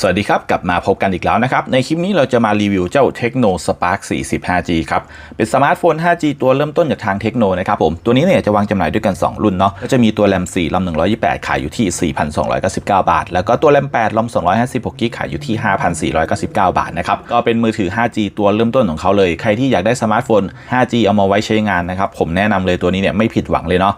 สวัสดีครับ กลับมาพบกันอีกแล้วนะครับ ในคลิปนี้เราจะมารีวิวเจ้า Tecno Spark 40 5G ครับ เป็นสมาร์ทโฟน 5G ตัวเริ่มต้นจากทาง Tecno นะครับผม ตัวนี้เนี่ยจะวางจำหน่ายด้วยกัน 2 รุ่นเนาะก็จะมีตัวแรม 4ลำ128 ขายอยู่ที่ 4,299 บาท แล้วก็ตัวแรม 8ลำ256กิกขายอยู่ที่ 5,499 บาทนะครับ ก็เป็นมือถือ 5G ตัวเริ่มต้นของเขาเลย ใครที่อยากได้สมาร์ทโฟน 5G เอามาไว้ใช้งานนะครับ ผมแนะนำเลยตัวนี้เนี่ยไม่ผิดหวังเลยเนาะ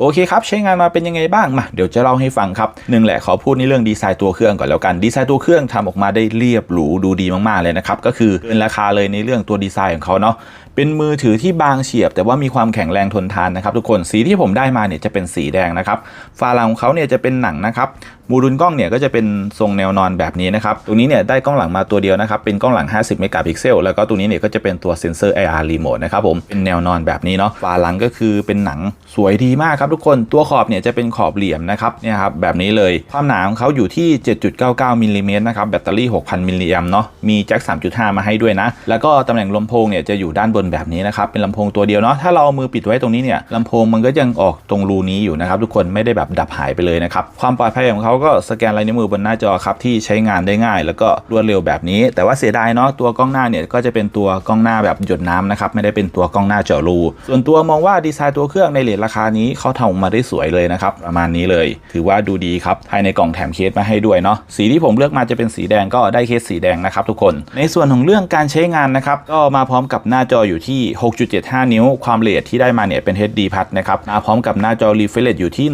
โอเคครับ ใช้งานมาเป็นยังไงบ้างมาเดี๋ยวจะเล่าให้ฟังครับหนึ่งแหละขอพูดในเรื่องดีไซน์ตัวเครื่องก่อนแล้วกันดีไซน์ตัวเครื่องทำออกมาได้เรียบหรูดูดีมากๆเลยนะครับก็คือเกินราคาเลยในเรื่องตัวดีไซน์ของเขาเนาะเป็นมือถือที่บางเฉียบ แต่ว่ามีความแข็งแรงทนทานนะครับทุกคนสีที่ผมได้มาเนี่ยจะเป็นสีแดงนะครับฝาหลังของเขาเนี่ยจะเป็นหนังนะครับ มูดุลกล้องเนี่ยก็จะเป็นทรงแนวนอนแบบนี้นะครับ ตรงนี้เนี่ยได้กล้องหลังมาตัวเดียวนะครับ เป็นกล้องหลัง 50 เมกะพิกเซล แล้วก็ตัวนี้เนี่ยก็จะเป็นตัวเซนเซอร์ IR remote นะครับผม เป็นแนวนอนแบบนี้เนาะ ฝาหลังก็คือเป็นหนังสวยดีมากครับทุกคน ตัวขอบเนี่ยจะเป็นขอบเหลี่ยมนะครับ เนี่ยครับแบบนี้เลย ความหนาของเขาอยู่ที่ 7.99มิลลิเมตรนะครับ แบตเตอรี่ 6,000 มิลลิแอมเนาะ มีแจ็ค 3.5 มาให้ด้วยนะ แล้วก็ตำแหน่งลำโพงเนี่ยจะอยู่ด้านบนแบบนี้นะครับ เป็นลำโพงตัวเดียวเนาะ ถ้าเราเอามือปิดไว้ตรงนี้เนี่ยลำโพงมันก็ยังออกตรงรูนี้อยู่นะครับทุกคนไม่ได้แบบดับหายไปเลยนะครับความปลอดภัยของเขาก็สแกนลายนิ้วมือบนหน้าจอครับที่ใช้งานได้ง่าย แล้วก็รวดเร็วแบบนี้ แต่ว่าเสียดายเนาะตัวกล้องหน้าเนี่ยก็จะเป็นตัวกล้องหน้าแบบหยดน้ำนะครับไม่ได้เป็นตัวกล้องหน้าเจาะรูส่วนตัวมองว่าดีไซน์ตัวเครื่องในเลทราคานี้เขาทำออกมาได้สวยเลยนะครับประมาณนี้เลย ถือว่าดูดีครับภายในกล่องแถมเคสมาให้ด้วยเนาะสีที่ผมเลือกมาจะเป็นสีแดงก็ได้เคสสีแดงนะครับทุกคน ในส่วนของเรื่องการใช้งานนะครับก็มาพร้อมกับหน้าจออยู่ที่ 6.75 นิ้ว ความละเอียดที่ได้มาเนี่ยเป็น HD Plus นะครับมาพร้อมกับหน้าจอ refresh อยู่ที่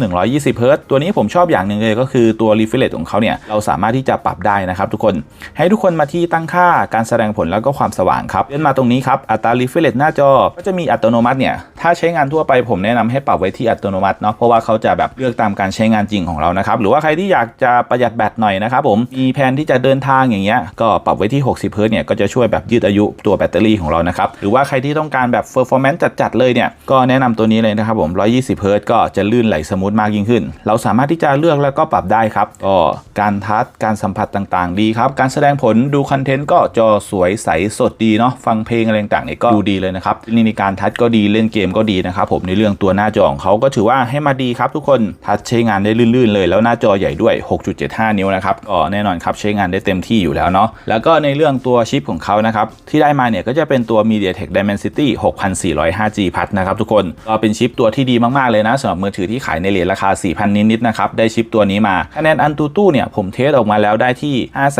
120 Hz ตัวนี้ผมชอบอย่างหนึ่งเลยก็คือตัว refresh ของเขาเนี่ยเราสามารถที่จะปรับได้นะครับทุกคน ให้ทุกคนมาที่ตั้งค่าการแสดงผลแล้วก็ความสว่างครับเลื่อนมาตรงนี้ครับอัตรา refresh หน้าจอก็จะมีอัตโนมัติเนี่ยถ้าใช้งานทั่วไปผมแนะนำให้ปรับไว้ที่อัตโนมัติเนาะเพราะว่าเขาจะแบบเลือกตามการใช้งานจริงของเรานะครับหรือว่าใครที่อยากจะประหยัดแบตหน่อยนะครับผมมีแผนที่จะเดินทางอย่างเงี้ยก็ปรับไว้ที่ 60 Hz เนี่ยก็จะช่วยแบบยืดอายุตัวแบตเตอรี่ของเรานะครับหรือว่าใครที่ต้องการแบบ performance จัดๆเลยเนี่ยก็แนะนำตัวนี้เลยนะครับผม120 Hz ก็จะลื่นไหลสมูทมากยิ่งขึ้น เราสามารถที่จะเลือกแล้วก็ปรับได้ครับ ก็การทัชการสัมผัสต่างๆ ดีครับ การแสดงผลดูคอนเทนต์ก็จอสวยใสสดดีเนาะฟังเพลงอะไรต่างๆเนี่ยก็ดูดีเลยนะครับนี่ในการทัชก็ดีเล่นเกมก็ดีนะครับผมในเรื่องตัวหน้าจอของเขาก็ถือว่าให้มาดีครับทุกคนทัชใช้งานได้ลื่นๆเลย แล้วหน้าจอใหญ่ด้วย 6.75 นิ้วนะครับก็แน่นอนครับใช้งานได้เต็มที่อยู่แล้วเนาะแล้วก็ในเรื่องตัวชิปของเขานะครับที่ได้มาเนี่ยก็จะเป็นตัว MediaTek Dimensity 6400 5G พัทนะครับทุกคนก็เป็นชิปตัวที่ดีมากๆเลยนะสำหรับมือถือที่ขายในเลทราคา 4,000 นิดๆนะครับได้ชิปตัวนี้มาคะแนนอันตูตู้เนี่ยผมเทสออกมาแล้วได้ที่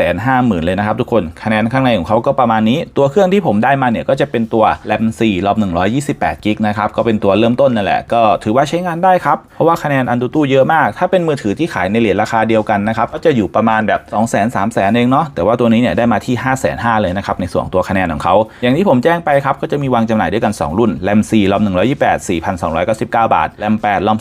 550,000 เลยนะครับทุกคนคะแนนข้างในของเขาก็ประมาณนี้ ตัวเครื่องที่ผมได้มาเนี่ยก็จะเป็นตัว RAM 4รอบ128กิกนะครับก็เป็นตัวเริ่มต้นนั่นแหละก็ถือว่าใช้งานได้ครับเพราะว่าคะแนนอันตูตู้เยอะมาก ถ้าเป็นมือถือที่ขายในเลทราคาเดียวกันนะครับก็จะอยู่ประมาณแบบ2 0 0 0 0 0 3 0 0 0 0เองเนาะแต่ว่าตัวนี้เนี่ยได้มาที่ 5 5 0 0 0 เลยนะครับในส่วนตัวคะแนนของเขาอย่างที่ผมแจ้งไปครับก็จะมีวางจำหน่ายด้วยกัน 2 รุ่น RAM 4รอบ128 4,299 บาท RAM 8รอบ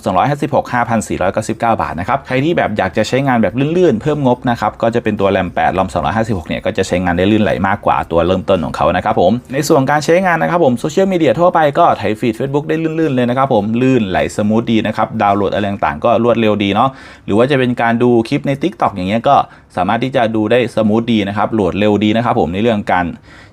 256 5,499 บาทนะครับใครที่แบบอยากจะใช้งานแบบลื่นๆ เพิ่มงบนะครับก็จะเป็นตัวแรม8ลอม256เนี่ยก็จะใช้งานได้ลื่นไหลมากกว่าตัวเริ่มต้นของเขานะครับผมในส่วนการใช้งานนะครับผมโซเชียลมีเดียทั่วไปก็ไถฟีด Facebook ได้ลื่นๆเลยนะครับผมลื่นไหลสมูทดีนะครับดาวน์โหลดอะไรต่างๆก็รวดเร็วดีเนาะหรือว่าจะเป็นการดูคลิปใน TikTok อย่างเงี้ยก็ สามารถที่จะดูได้สมูทดีนะครับ โหลดเร็วดีนะครับผมในเรื่องการ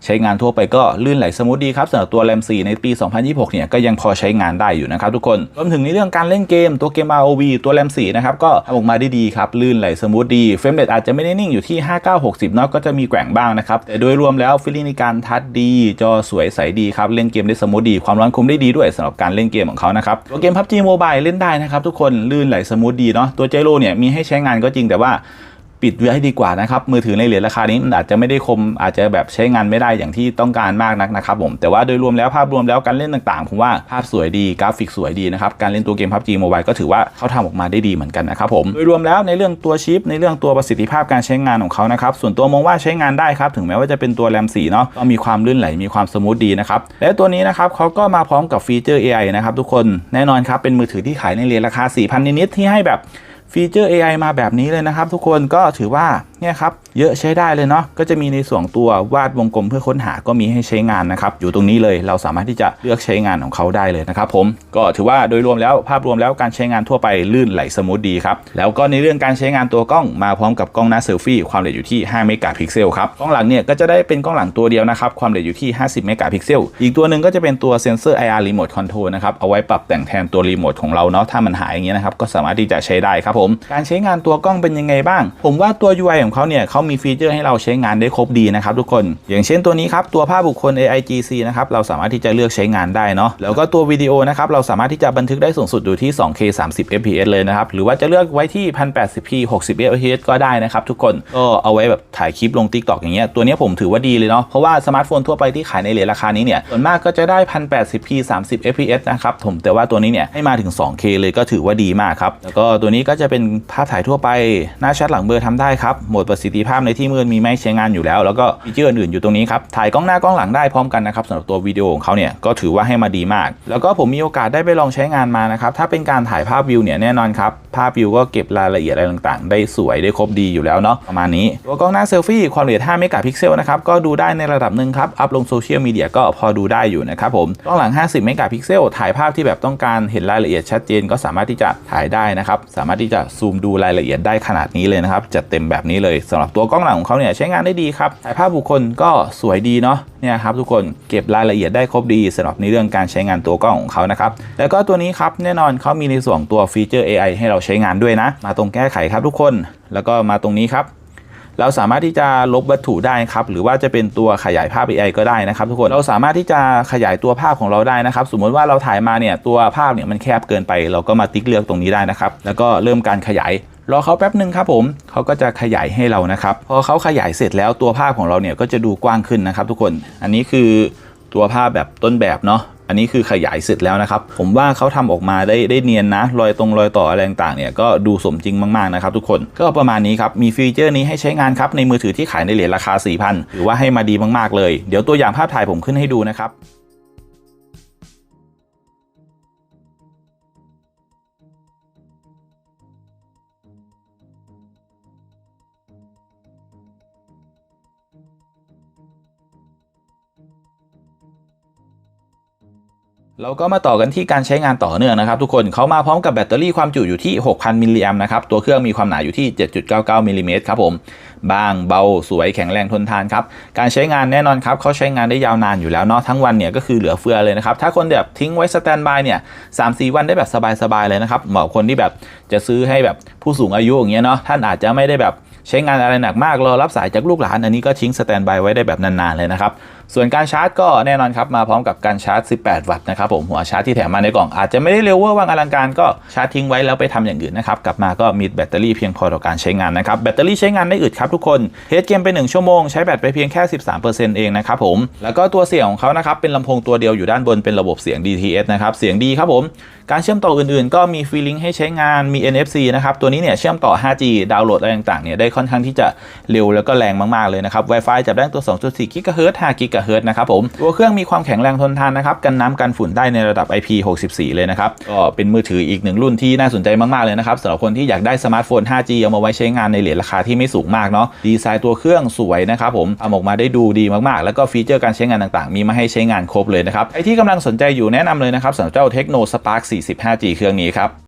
ใช้งานทั่วไปก็ลื่นไหลสมูทดีครับสำหรับตัว RAM 4ในปี 2026 เนี่ยก็ยังพอใช้งานได้อยู่นะครับทุกคนรวมถึงในเรื่องการเล่นเกมตัวเกม ROV ตัว RAM 4นะครับก็ทำออกมาได้ดีครับลื่นไหลสมูทดีเฟรมเรทอาจจะไม่ได้นิ่งอยู่ที่ 5960เนาะก็จะมีแกว่งบ้างนะครับแต่โดยรวมแล้วฟีลลิ่งในการทัชดี จอสวยใสดีครับเล่นเกมได้สมูทดี ความร้อนคุมได้ดีด้วยสำหรับการเล่นเกมของเขานะครับตัวเกม PUBG Mobile เล่นได้นะครับทุกคนลื่นไหลสมูทดีเนาะตัวเจโรเนี่ยมีให้ใช้งานก็จริงแต่ว่า ปิดไว้ให้ดีกว่านะครับมือถือในเหรียญราคานี้มันอาจจะไม่ได้คมอาจจะแบบใช้งานไม่ได้อย่างที่ต้องการมากนักนะครับผมแต่ว่าโดยรวมแล้วภาพรวมแล้วการเล่นต่างๆผมว่าภาพสวยดีกราฟิกสวยดีนะครับการเล่นตัวเกม PUBG Mobile ก็ถือว่าเขาทำออกมาได้ดีเหมือนกันนะครับผมโดยรวมแล้วในเรื่องตัวชิปในเรื่องตัวประสิทธิภาพการใช้งานของเขานะครับส่วนตัวมองว่าใช้งานได้ครับถึงแม้ว่าจะเป็นตัวแรม4เนาะก็มีความลื่นไหลมีความสมูทดีนะครับและตัวนี้นะครับเขาก็มาพร้อมกับฟีเจอร์ AI นะครับทุกคนแน่นอนครับเป็นมือถือที่ขายในเหรียญราคา 4,000นิดๆที่ให้แบบ ฟีเจอร์ AI มาแบบนี้เลยนะครับ ทุกคนก็ถือว่า เนี่ยครับเยอะใช้ได้เลยเนาะก็จะมีในส่วนตัววาดวงกลมเพื่อค้นหาก็มีให้ใช้งานนะครับอยู่ตรงนี้เลยเราสามารถที่จะเลือกใช้งานของเขาได้เลยนะครับผมก็ถือว่าโดยรวมแล้วภาพรวมแล้วการใช้งานทั่วไปลื่นไหลสมูทดีครับแล้วก็ในเรื่องการใช้งานตัวกล้องมาพร้อมกับกล้องหน้าเซลฟี่ความละเอียดอยู่ที่ 5 เมกะพิกเซลครับกล้องหลังเนี่ยก็จะได้เป็นกล้องหลังตัวเดียวนะครับความละเอียดอยู่ที่ 50 เมกะพิกเซลอีกตัวหนึ่งก็จะเป็นตัวเซนเซอร์ IR Remote Control นะครับเอาไว้ปรับแต่งแทนตัวรีโมทของเราเนาะถ้ามันหายอย่างเงี้ยนะครับก็สามารถที่จะใช้ได้ครับผมการใช้งานตัวกล้องเป็นยังไงบ้าง ผมว่าตัว UI ของของเขาเนี่ยเขามีฟีเจอร์ให้เราใช้งานได้ครบดีนะครับทุกคน อย่างเช่นตัวนี้ครับตัวภาพบุคคล AIGC นะครับเราสามารถที่จะเลือกใช้งานได้เนาะแล้วก็ตัววิดีโอนะครับเราสามารถที่จะบันทึกได้สูงสุดอยู่ที่ 2K 30 fps เลยนะครับหรือว่าจะเลือกไว้ที่ 1080p 60 fps ก็ได้นะครับทุกคนก็เอาไว้แบบถ่ายคลิปลง TikTok อย่างเงี้ยตัวนี้ผมถือว่าดีเลยเนาะเพราะว่าสมาร์ทโฟนทั่วไปที่ขายในเลทราคานี้เนี่ยส่วนมากก็จะได้ 1080p 30 fps นะครับผมแต่ว่าตัวนี้เนี่ยให้มาถึง 2K เลยก็ถือว่าดีมากครับแล้วก็ตัวนี้ก็จะเป็นภาพถ่ายทั่วไปหน้าชัดหลังเบลอทำได้ครับโหมดประสิทธิภาพในที่มืดมีไม่ใช้งานอยู่แล้ว แล้วก็ฟีเจอร์อื่นอยู่ตรงนี้ครับถ่ายกล้องหน้ากล้องหลังได้พร้อมกันนะครับสำหรับตัววิดีโอของเขาเนี่ยก็ถือว่าให้มาดีมาก แล้วก็ผมมีโอกาสได้ไปลองใช้งานมานะครับถ้าเป็นการถ่ายภาพวิวเนี่ยแน่นอนครับภาพวิวก็เก็บรายละเอียดอะไรต่างๆ ได้สวยได้ครบดีอยู่แล้วเนาะประมาณนี้ตัวกล้องหน้าเซลฟี่ความละเอียด5เมกะพิกเซลนะครับก็ดูได้ในระดับหนึ่งครับอัพลงโซเชียลมีเดียก็พอดูได้อยู่นะครับผมกล้องหลัง 50 เมกะพิกเซลถ่ายภาพที่แบบต้องการเห็นรายละเอียดชัดเจนก็สามารถที่จะถ่ายได้นะครับสามารถที่จะซูมดูรายละเอียดได้ขนาดนี้เลยนะครับจัดเต็มแบบนี้เลยสำหรับตัวกล้องหลังของเขาเนี่ยใช้งานได้ดีครับถ่ายภาพบุคคลก็สวยดีเนาะเนี่ยครับทุกคนเก็บรายละเอียดได้ครบดีสำหรับในเรื่องการใช้งานตัวกล้องของเขานะครับแล้วก็ตัวนี้ครับแน่นอนเขามีในส่วนตัวฟีเจอร์ AI ให้เราใช้งานด้วยนะ มาตรงแก้ไขครับทุกคน แล้วก็มาตรงนี้ครับเราสามารถที่จะลบวัตถุได้ครับ หรือว่าจะเป็นตัวขยายภาพ AI ก็ได้นะครับ ทุกคนเราสามารถที่จะขยายตัวภาพของเราได้นะครับ สมมติว่าเราถ่ายมาเนี่ยตัวภาพเนี่ยมันแคบเกินไป เราก็มาติ๊กเลือกตรงนี้ได้นะครับ แล้วก็เริ่มการขยาย รอเขาแป๊บหนึ่งครับผมเขาก็จะขยายให้เรานะครับ พอเขาขยายเสร็จแล้วตัวภาพของเราเนี่ยก็จะดูกว้างขึ้นนะครับ ทุกคน อันนี้คือตัวภาพแบบต้นแบบเนาะ อันนี้คือขยายเสร็จแล้วนะครับ ผมว่าเขาทำออกมาได้ได้เนียนนะ รอยตรงรอยต่ออะไรต่างๆเนี่ยก็ดูสมจริงมากๆนะครับทุกคน ก็ประมาณนี้ครับ มีฟีเจอร์นี้ให้ใช้งานครับในมือถือที่ขายในเหรียญราคา 4,000ถือว่าให้มาดีมากๆเลย เดี๋ยวตัวอย่างภาพถ่ายผมขึ้นให้ดูนะครับ เราก็มาต่อกันที่การใช้งานต่อเนื่องนะครับทุกคนเขามาพร้อมกับแบตเตอรี่ความจุอยู่ที่ 6,000 มิลลิแอมนะครับ ตัวเครื่องมีความหนาอยู่ที่ 7.99 มิลลิเมตรครับผม บางเบาสวยแข็งแรงทนทานครับ การใช้งานแน่นอนครับเขาใช้งานได้ยาวนานอยู่แล้วเนาะทั้งวันเนี่ยก็คือเหลือเฟือเลยนะครับ ถ้าคนแบบทิ้งไว้สแตนบายเนี่ยสามสี่วันได้แบบสบายๆเลยนะครับเหมาะคนที่แบบจะซื้อให้แบบผู้สูงอายุอย่างเงี้ยเนาะท่านอาจจะไม่ได้แบบใช้งานอะไรหนักมากรอรับสายจากลูกหลาน อันนี้ก็ทิ้งสแตนบายไว้ได้แบบนานๆเลยนะครับส่วนการชาร์จก็แน่นอนครับมาพร้อมกับการชาร์จ 18 วัตต์นะครับผมหัวชาร์จที่แถมมาในกล่องอาจจะไม่ได้เร็วเวอร์วังอลังการก็ชาร์จทิ้งไว้แล้วไปทำอย่างอื่นนะครับกลับมาก็มีแบตเตอรี่เพียงพอต่อการใช้งานนะครับแบตเตอรี่ใช้งานได้อึดครับทุกคนเทสเกมไป 1 ชั่วโมงใช้แบตไปเพียงแค่ 13%เองนะครับผมแล้วก็ตัวเสียงของเขานะครับเป็นลำโพงตัวเดียวอยู่ด้านบนเป็นระบบเสียง DTS นะครับเสียงดีครับผมการเชื่อมต่ออื่นๆ ก็มีฟีลิงให้ใช้งานมี NFC นะครับตัวนี้เนี่ยเชื่อมต่อ 5G ดาวน์โหลดอะไรต่างๆเนี่ยได้ค่อนข้างที่จะเร็วแล้วก็แรงมากๆเลยนะครับ Wi-Fi จับได้ตัว 2.4 GHz 5 GHz นะครับผมตัวเครื่องมีความแข็งแรงทนทานนะครับกันน้ำกันฝุ่นได้ในระดับ IP64 เลยนะครับก็เป็นมือถืออีกหนึ่งรุ่นที่น่าสนใจมากๆเลยนะครับสำหรับคนที่อยากได้สมาร์ทโฟน 5G เอามาไว้ใช้งานในเหรียญราคาที่ไม่สูงมากเนาะดีไซน์ตัวเครื่องสวยนะครับผมทำออกมาได้ดูดีมากๆ แล้วก็ฟีเจอร์การใช้งานต่างๆ มีมาให้ใช้งานครบเลยนะครับใครที่กำลังสนใจอยู่แนะนำเลยนะครับสำหรับเจ้า Tecno Spark 40 5G เครื่องนี้ครับ